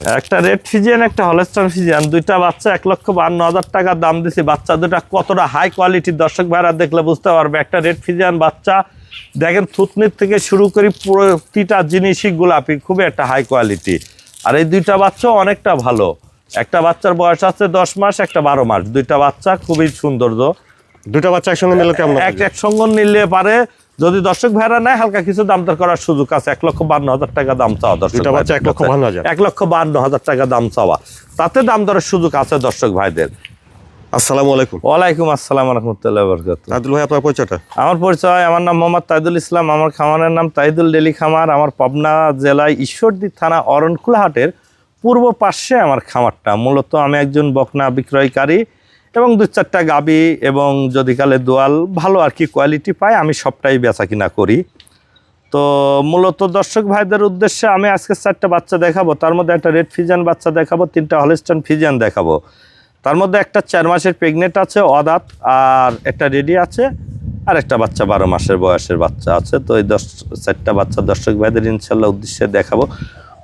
একটা red Friesian একটা Holstein Friesian দুইটা বাচ্চা এক লক্ষ বান্ন হাজার টাকা দাম দিছি। বাচ্চা দুটা কতটা হাই কোয়ালিটির দর্শক ভাইরা দেখলে বুঝতে পারবে। একটা রেড ফিজিয়ান বাচ্চা দেখেন থুতনির থেকে শুরু করি প্রতিটা জিনিসই গোলাপি খুবই একটা হাই কোয়ালিটি আর এই দুইটা বাচ্চা অনেকটা ভালো। একটা বাচ্চার বয়স আছে দশ মাস একটা বারো মাস। দুইটা বাচ্চা খুবই সৌন্দর্য। দুটো বাচ্চা একসঙ্গে নিলে কেমন এক একসঙ্গে নিলে পারে যদি দর্শক ভাইরা নেয় হালকা কিছু দাম দর করার সুযোগ আছে। এক লক্ষ বান্ন হাজার টাকা দাম চাওয়া দর্শক এক লক্ষ। বান্ন হাজার। এক লক্ষ বান্ন হাজার টাকা দাম চাওয়া। তাতে দাম দরের সুযোগ আছে দর্শক ভাইদের। আসসালামু আলাইকুম। ওয়ালাইকুম আসসালাম রহমতুল্লাহ বরকাত আব্দুল ভাই আপনার পরিচয়টা? আমার পরিচয় আমার নাম মোহাম্মদ তাইদুল ইসলাম আমার খামারের নাম তাইদুল ডেলি খামার। আমার পাবনা জেলায় ঈশ্বরদী থানা অরণকুলাহাটের পূর্ব পাশে আমার খামারটা। মূলত আমি একজন বকনা বিক্রয়কারী। এবং দু চারটা গাবি এবং যদি কালে দোয়াল ভালো আর কি কোয়ালিটি পাই আমি সবটাই বেচা কিনা করি। তো মূলত দর্শক ভাইদের উদ্দেশ্যে আমি আজকে চারটা বাচ্চা দেখাবো। তার মধ্যে একটা রেড ফিজিয়ান বাচ্চা দেখাবো, তিনটা হলিস্টান ফিজিয়ান দেখাবো। তার মধ্যে একটা চার মাসের প্রেগনেন্ট আছে, অদাত, আর একটা রেডি আছে, আর একটা বাচ্চা বারো মাসের বয়সের বাচ্চা আছে। তো এই দশ, চারটা বাচ্চা দর্শক ভাইদের ইনশাল্লাহ উদ্দেশ্যে দেখাবো।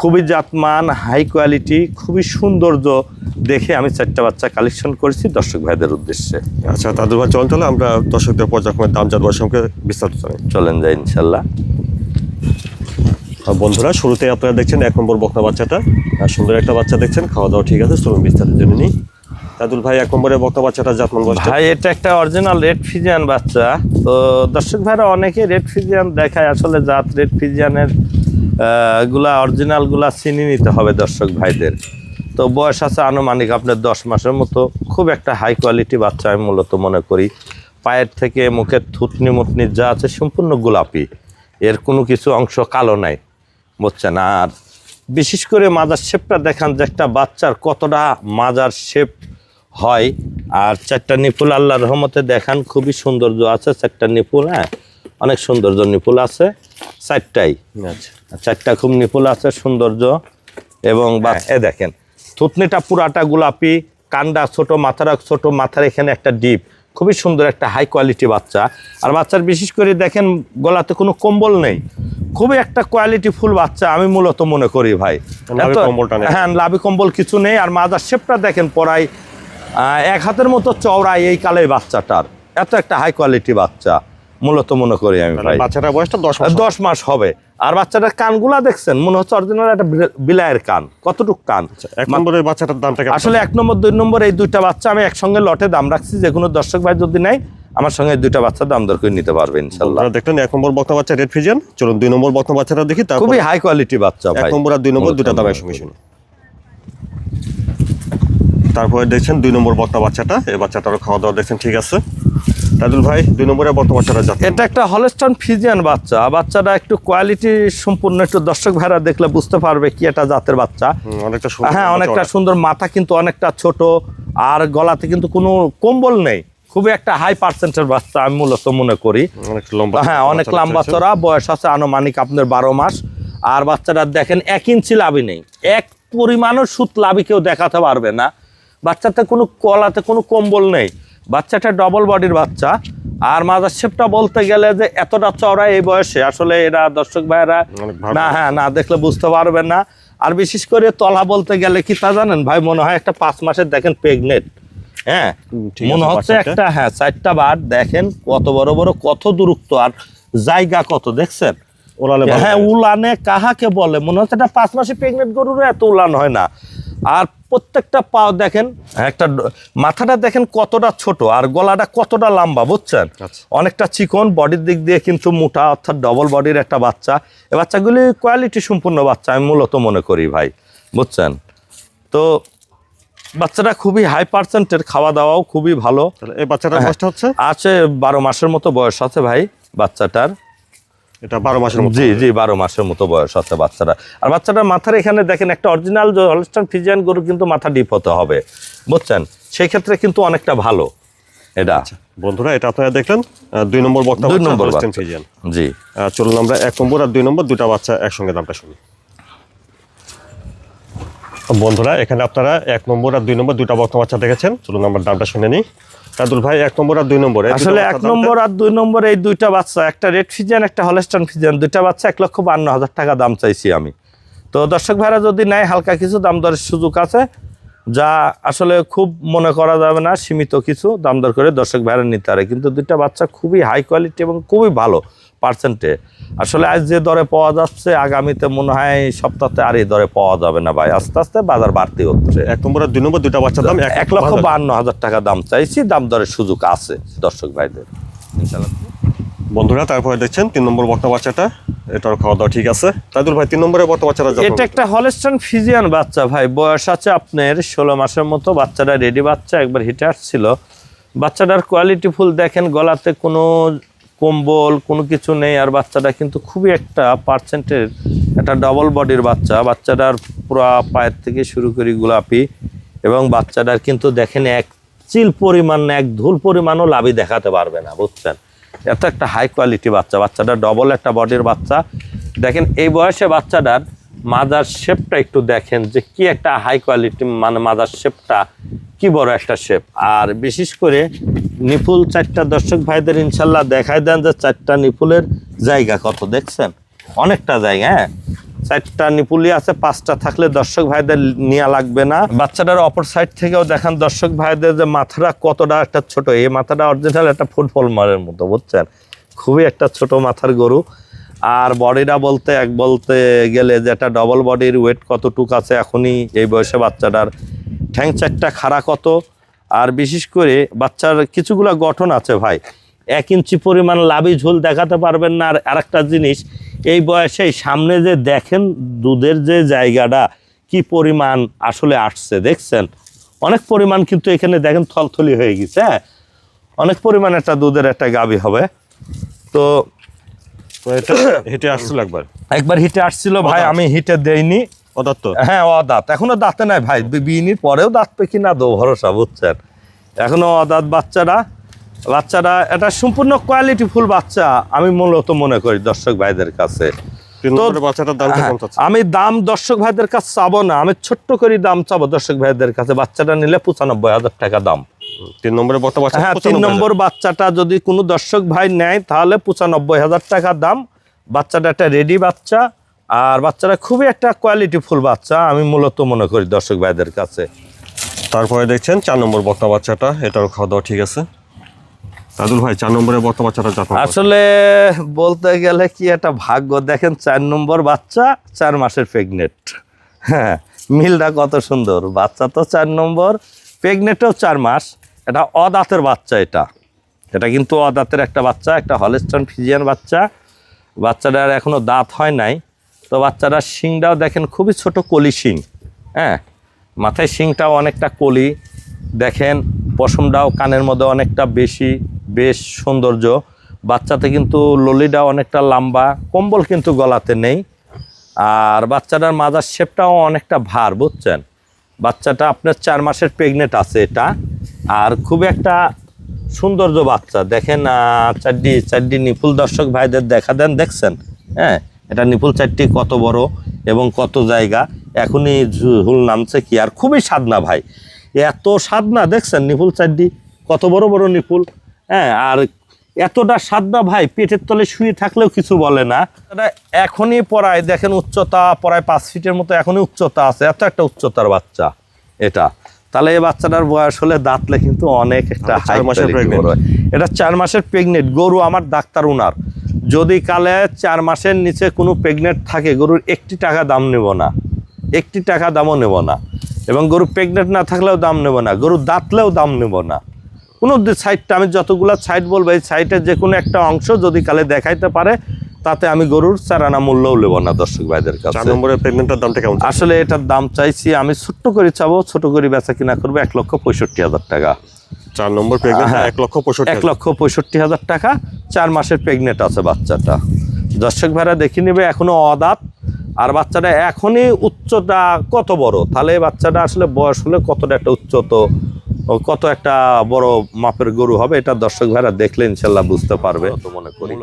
খুবই জাতমান হাই কোয়ালিটি খুবই সৌন্দর্য দেখে আমি চারটা বাচ্চা কালেকশন করেছি দর্শক ভাইদের উদ্দেশ্যে। আচ্ছা তাদের ভাই চলুন তাহলে আমরা দর্শকদের পর্যায়ক্রমে দাম জানবার সঙ্গে বিস্তারিত জানাই চলেন যাই ইনশাল্লাহ। বন্ধুরা শুরুতে আপনারা দেখছেন এক নম্বর বকনা বাচ্চাটা। আর সুন্দর একটা বাচ্চা দেখছেন খাওয়া দাওয়া ঠিক আছে চলুন বিস্তারিত জেনে নিই। তাদুল ভাই এক নম্বরে বকনা বাচ্চাটা জাতমান ভাই এটা একটা অরিজিনাল রেড ফিজিয়ান বাচ্চা। তো দর্শক ভাইরা অনেকে রেড ফিজিয়ান দেখায় আসলে জাত রেড ফিজিয়ানের গুলা অরিজিনালগুলা চিনি নিতে হবে দর্শক ভাইদের। তো বয়স আছে আনুমানিক আপনার দশ মাসের মতো। খুব একটা হাই কোয়ালিটি বাচ্চা আমি মূলত মনে করি। পায়ের থেকে মুখের থুতনি মুতনি যা আছে সম্পূর্ণ গোলাপি। এর কোনো কিছু অংশ কালো নাই, বুঝছেন? আর বিশেষ করে মাজার শেপটা দেখান যে একটা বাচ্চার কতটা মাজার শেপ হয়। আর চারটা নিপুল আল্লাহর রহমতে দেখান, খুবই সৌন্দর্য আছে চারটা নিপুল হ্যাঁ? অনেক সৌন্দর্য নিপুল আছে। চারটাই। আচ্ছা। চারটা খুব নিপুল আছে সৌন্দর্য। এবং বা- এ দেখেন। থুতনিটা পুরাটা গোলাপি কান্ডা ছোট মাথার ছোট মাথার এখানে একটা ডিপ। খুবই সুন্দর একটা হাই কোয়ালিটি বাচ্চা। আর বাচ্চার বিশেষ করে দেখেন গলাতে কোনো কম্বল নেই। খুবই একটা কোয়ালিটি ফুল বাচ্চা আমি মূলত মনে করি ভাই। হ্যাঁ লাভি কম্বল কিছু নেই। আর মাদার শেপটা দেখেন পরাই এক হাতের মতো চওড়া এই কালে বাচ্চাটার। এত একটা হাই কোয়ালিটি বাচ্চা। মূলত মনে করি আমি ভাই। বাচ্চাটার বয়সটা দশ মাস দশ মাস হবে। আর বাচ্চাটার কানগুলা দেখছেন মনে হচ্ছে অরিজিনাল একটা বিলায়ের কান। কতটুক কান? এক নম্বরের বাচ্চাটার দামটা আসলে এক নম্বর দুই নম্বর এই দুইটা বাচ্চা আমি একসঙ্গে লটে দাম রাখছি যে কোনো দর্শক ভাই যদি নেয় আমার সঙ্গে দুইটা বাচ্চা দাম দর করে নিতে পারবে ইনশাল্লাহ। আপনারা দেখলেন এক নম্বর বকনা বাচ্চা রেড ফিজিয়ান চলুন দুই নম্বর বকনা বাচ্চাটা দেখি খুবই হাই কোয়ালিটি বাচ্চা এক নম্বর আর দুই নম্বর দুটা দাম একসঙ্গে শুনি। তারপরে দেখছেন দুই নম্বর বকনা বাচ্চাটা এই বাচ্চাটারও খাওয়া দাওয়া দেখছেন ঠিক আছে? তাদুল ভাই দুই নম্বরে বকনা বাচ্চাটা যাচ্ছে এটা একটা হলস্টান ফিজিয়ান বাচ্চা। বাচ্চাটা একটু কোয়ালিটি সম্পূর্ণ একটু দর্শক ভাইরা দেখলে বুঝতে পারবে কি এটা জাতের বাচ্চা। অনেকটা সুন্দর হ্যাঁ অনেকটা সুন্দর মাথা কিন্তু অনেকটা ছোট আর গলাতে কিন্তু কোনো কম্বল নেই। খুবই একটা হাই পার্সেন্টের বাচ্চা আমি মূলত মনে করি। লম্বা হ্যাঁ অনেক লম্বা দেখছেন। চড়া বয়স আছে আনুমানিক আপনার বারো মাস। আর বাচ্চাটা দেখেন এক ইঞ্চি লাভি নেই। এক পরিমাণও সুত লাভি কেউ দেখাতে পারবে না। বাচ্চাতে কোনো কলাতে কোনো কম্বল নেই। বাচ্চাটা ডবল বডির বাচ্চা। আর মাদার শেপটা বলতে গেলে যে এতটা চওড়া এই বয়সে আসলে এরা দর্শক ভাইয়েরা না হ্যাঁ না দেখলে বুঝতে পারবেন না। আর বিশেষ করে তলা বলতে গেলে কি তা জানেন ভাই? মনে হয় একটা পাঁচ মাসের দেখেন প্রেগনেন্ট হ্যাঁ মনে হচ্ছে একটা হ্যাঁ চারটা বার দেখেন কত বড় বড় কত দূরত্ব আর জায়গা কত দেখছেন? ভালো হ্যাঁ উলানে কাহাকে বলে? মনে হচ্ছে একটা পাঁচ মাসে প্রেগনেন্ট গরুর এত উলান হয় না। আর প্রত্যেকটা পাও দেখেন একটা মাথাটা দেখেন কতটা ছোট আর গলাটা কতটা লম্বা বুঝছেন? আচ্ছা। অনেকটা চিকন বডির দিক দিয়ে কিন্তু মোটা অর্থাৎ ডবল বডির একটা বাচ্চা। এ বাচ্চাগুলি কোয়ালিটি সম্পূর্ণ বাচ্চা আমি মূলত মনে করি ভাই বুঝছেন? তো বাচ্চাটা খুবই হাই পার্সেন্টের খাওয়া দাওয়াও খুবই ভালো। এই বাচ্চাটার হ্যাঁ। বয়সটা হচ্ছে? আছে বারো মাসের মতো বয়স আছে ভাই বাচ্চাটার। এটা বারো মাসের জি জি বারো মাসের মতো বয়স আছে বাচ্চাটা আর বাচ্চাটার মাথার এখানে দেখেন একটা অরিজিনাল হলস্টান ফিজিয়ান গরু কিন্তু মাথা ডিপ হতে হবে। বুঝছেন? সেই ক্ষেত্রে কিন্তু অনেকটা ভালো। এটা। বন্ধুরা এটা আপনারা দেখলেন দুই নম্বর বক্তা দুই নম্বর ফিজিয়ান জি। চলুন আমরা এক নম্বর আর দুই নম্বর দুটা বাচ্চা একসঙ্গে দামটা শুনি। বন্ধুরা এখানে আপনারা এক নম্বর আর দুই নম্বর দুটা বক্তা বাচ্চা দেখেছেন। চলুন আমরা দামটা শুনে নিই। কাদুল ভাই এক নম্বর আর দুই নম্বর? আসলে এক নম্বর আর দুই নম্বর এই দুইটা বাচ্চা একটা রেড ফিজিয়ান একটা হলস্টান ফিজিয়ান দুইটা বাচ্চা এক লক্ষ বান্ন হাজার টাকা দাম চাইছি আমি। তো দর্শক ভাইরা যদি নেয় হালকা কিছু দাম দরের সুযোগ আছে যা আসলে খুব মনে করা যাবে না সীমিত কিছু দাম দর করে দর্শক ভাইরা নিতে পারে। কিন্তু দুইটা বাচ্চা খুবই হাই কোয়ালিটি এবং খুবই ভালো। পার্সেন্টে আসলে আজ যে দরে পাওয়া যাচ্ছে আগামীতে মনে হয় সপ্তাহে আর এই দরে পাওয়া যাবে না ভাই। আস্তে আস্তে বাজার বাড়তে হচ্ছে। এক নম্বর দুই নম্বর দুইটা বাচ্চার দাম এক লক্ষ বাহান্ন হাজার। টাকা দাম চাইছি দাম দরের সুযোগ আছে দর্শক ভাইদের। ইনশাল্লাহ বন্ধুরা তারপরে দেখছেন তিন নম্বর বকনা বাচ্চাটা এটার খাওয়া দাওয়া ঠিক আছে। তাইদুল ভাই তিন নম্বরের বকনা বাচ্চাটা এটা একটা হলস্টান ফিজিয়ান বাচ্চা ভাই বয়স আছে আপনার ষোলো মাসের মতো বাচ্চাটা রেডি বাচ্চা একবার হিটে আসছিল বাচ্চাটার কোয়ালিটি ফুল দেখেন গলাতে কোনো কম্বল, কোনো কিছু নেই। আর বাচ্চাটা কিন্তু খুবই একটা পার্সেন্টের একটা ডবল বডির বাচ্চা। বাচ্চাটার পুরো পায়ের থেকে শুরু করি গোলাপি। এবং বাচ্চাটার কিন্তু দেখেন এক চিল পরিমাণ, এক ধুল পরিমাণও লাভই দেখাতে পারবে না, বুঝছেন? এত একটা হাই কোয়ালিটি বাচ্চা। বাচ্চাটা ডবল একটা বডির বাচ্চা। দেখেন এই বয়সে বাচ্চাটার মাদার শেপটা একটু দেখেন যে কি একটা হাই কোয়ালিটি মানে মাদার শেপটা কি বড় একটা শেপ আর বিশেষ করে নিপুল চারটা দর্শক ভাইদের ইনশাল্লাহ দেখাই দেন যে চারটা নিপুলের জায়গা কত, দেখছেন? অনেকটা জায়গা হ্যাঁ? চারটা নিপুলি আছে, পাঁচটা থাকলে দর্শক ভাইদের নেওয়া লাগবে না। বাচ্চাটার অপর সাইড থেকেও দেখান দর্শক ভাইদের যে মাথাটা কতটা একটা ছোট। এই মাথাটা অরিজিনাল একটা ফুটবল মারের মতো, বুঝছেন? খুবই একটা ছোট মাথার গরু। আর বডিটা বলতে, এক বলতে গেলে যে একটা ডবল বডির ওয়েট কতটুক আছে এখনই এই বয়সে বাচ্চাটার। ঠ্যাং চারটা খাড়া কত? আর বিশেষ করে বাচ্চার কিছুগুলো গঠন আছে ভাই। এক ইঞ্চি পরিমাণ লাভি ঝোল দেখাতে পারবেন না। আর আরেকটা জিনিস এই বয়সে সামনে যে দেখেন দুধের যে জায়গাটা কি পরিমাণ আসলে আসছে দেখছেন? অনেক পরিমাণ কিন্তু এখানে দেখেন থলথলি হয়ে গেছে হ্যাঁ? অনেক পরিমাণ একটা দুধের একটা গাবি হবে। তো তো এটা হেঁটে আসছিল একবার। একবার হিটে আসছিল ভাই আমি হিটে দেইনি। অদাত্ত? হ্যাঁ অদাঁত। এখনও দাঁতে নাই ভাই। বিনির পরেও দাঁত পে কিনা দো ভরসা বুঝছেন? এখনও অদাঁত বাচ্চারা বাচ্চারা এটা সম্পূর্ণ কোয়ালিটি ফুল বাচ্চা আমি মূলত মনে করি দর্শক ভাইদের কাছে। হ্যাঁ, আমি দাম দর্শক ভাইদের কাছে চাবো না আমি ছোট্ট করে দাম চাবো দর্শক ভাইদের কাছে। বাচ্চাটা নিলে পঁচানব্বই হাজার টাকা দাম। তিন নম্বরের বাচ্চা হ্যাঁ তিন নম্বর বাচ্চাটা যদি কোনো দর্শক ভাই নেয় তাহলে পঁচানব্বই হাজার টাকা দাম। বাচ্চাটা একটা রেডি বাচ্চা। আর বাচ্চারা খুবই একটা কোয়ালিটি ফুল বাচ্চা আমি মূলত মনে করি দর্শক ভাইদের কাছে। তারপরে দেখছেন চার নম্বর বকনা বাচ্চাটা এটার খাওয়া দাওয়া ঠিক আছে। তাদুল ভাই চার নম্বরের বকনা বাচ্চাটা যত্ন আসলে বলতে গেলে কি একটা ভাগ্য দেখেন চার নম্বর বাচ্চা চার মাসের প্রেগনেন্ট হ্যাঁ মিলটা কত সুন্দর। বাচ্চা তো চার নম্বর প্রেগনেন্টও চার মাস। এটা অদাঁতের বাচ্চা এটা। এটা কিন্তু অদাঁতের একটা বাচ্চা একটা হলেস্টন ফিজিয়ান বাচ্চা। বাচ্চাটার এখনও দাঁত হয় নাই। তো বাচ্চাটার শিংটাও দেখেন খুবই ছোট কলি শিং হ্যাঁ? মাথায় শিংটাও অনেকটা কলি। দেখেন পশমটাও কানের মধ্যে অনেকটা বেশি বেশ সৌন্দর্য। বাচ্চাতে কিন্তু ললিটাও অনেকটা লম্বা কম্বল কিন্তু গলাতে নেই। আর বাচ্চাটার মাজার শেপটাও অনেকটা ভার বুঝছেন? বাচ্চাটা আপনার চার মাসের প্রেগনেন্ট আছে এটা। আর খুব একটা সৌন্দর্য বাচ্চা। দেখেন আহ, চারটি চারটি নিপুল দর্শক ভাইদের দেখা দেন দেখছেন? হ্যাঁ? এটা নিপুল চারটি কত বড় এবং কত জায়গা? এখনই ঝুল নামছে কি আর? খুবই সাদনা ভাই। এত সাদনা দেখছেন নিপুল চারটি কত বড় বড় নিপুল? হ্যাঁ আর এতটা সাদনা ভাই পেটের তলে শুয়ে থাকলেও কিছু বলে না। এটা এখনই পড়ায় দেখেন উচ্চতা পড়ায় পাঁচ ফিটের মতো এখনই উচ্চতা আছে এত একটা উচ্চতার বাচ্চা এটা। তাহলে এই বাচ্চাটার বয়স হলে দাঁতলে কিন্তু অনেক একটা চার মাসের pregnant। এটা চার মাসের প্রেগনেন্ট গরু আমার ডাক্তার উনার। যদি কালে চার মাসের নিচে কোনো প্রেগনেন্ট থাকে গরুর একটি টাকা দাম নেব না। একটি টাকা দামও নেব না। এবং গরু প্রেগনেন্ট না থাকলেও দাম নেব না গরু দাঁতলেও দাম নেব না। কোনো সাইডটা আমি যতগুলো সাইড বলব এই সাইডের যে কোনো একটা অংশ যদি কালে দেখাইতে পারে তাতে আমি গরুর চারানা মূল্যও নেব না দর্শক ভাইদের কাছে। নম্বরের প্রেগনেন্টের দামটা কেমন আসলে এটার দাম চাইছি আমি ছোট্ট করে চাবো ছোট করে বেচা কিনা করব এক লক্ষ পঁয়ষট্টি হাজার টাকা। চার নম্বর প্রেগনেন্ট হ্যাঁ। এক লক্ষ পঁয়ষট্টি এক লক্ষ পঁয়ষট্টি হাজার টাকা চার মাসের প্রেগনেন্ট আছে বাচ্চাটা। দর্শক ভাইরা দেখে নেবে এখনও অদাঁত আর বাচ্চাটা এখনই উচ্চতা কত বড়? তাহলে বাচ্চাটা আসলে বয়স হলে কতটা একটা উচ্চত ও কত একটা বড় মাপের গরু হবে এটা দর্শক ভাইরা দেখলে ইনশাল্লাহ বুঝতে পারবে। তো মনে করি।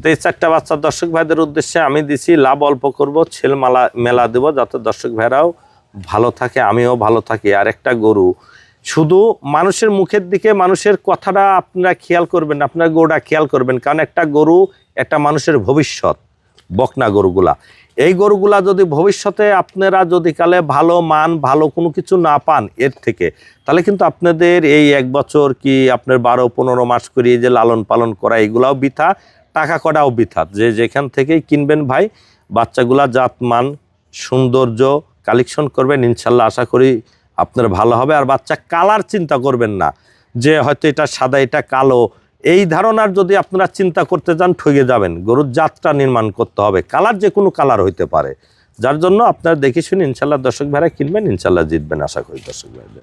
তো এই চারটা বাচ্চা দর্শক ভাইদের উদ্দেশ্যে আমি দিছি লাভ অল্প করব ছেল মালা মেলা দেব যাতে দর্শক ভাইরাও ভালো থাকে আমিও ভালো থাকি। আর একটা গরু শুধু মানুষের মুখের দিকে মানুষের কথাটা আপনারা খেয়াল করবেন আপনার গরুটা খেয়াল করবেন, কারণ একটা গরু একটা মানুষের ভবিষ্যৎ, বকনা গরুগুলা। এই গরুগুলা যদি ভবিষ্যতে আপনারা যদি কালে ভালো মান, ভালো কোনো কিছু না পান এর থেকে, তাহলে কিন্তু আপনাদের এই এক বছর কি আপনার বারো, পনেরো মাস করে যে লালন পালন করা, এগুলাও বৃথা, টাকা কটাও বৃথা। যে যেখান থেকেই কিনবেন ভাই, বাচ্চাগুলা জাত মান সৌন্দর্য কালেকশন করবেন, ইনশাল্লাহ আশা করি আপনার ভালো হবে আর বাচ্চা কালার চিন্তা করবেন না। যে হয়তো এটা সাদা, এটা কালো, এই ধারণার যদি আপনারা চিন্তা করতে যান, ঠগে যাবেন। গরুর যাত্রা নির্মাণ করতে হবে। কালার যে কোনো কালার হইতে পারে। যার জন্য আপনারা দেখে শুনে ইনশাল্লাহ দর্শক ভাইরা কিনবেন, ইনশাল্লাহ জিতবেন, আশা করি দর্শক ভাইদের।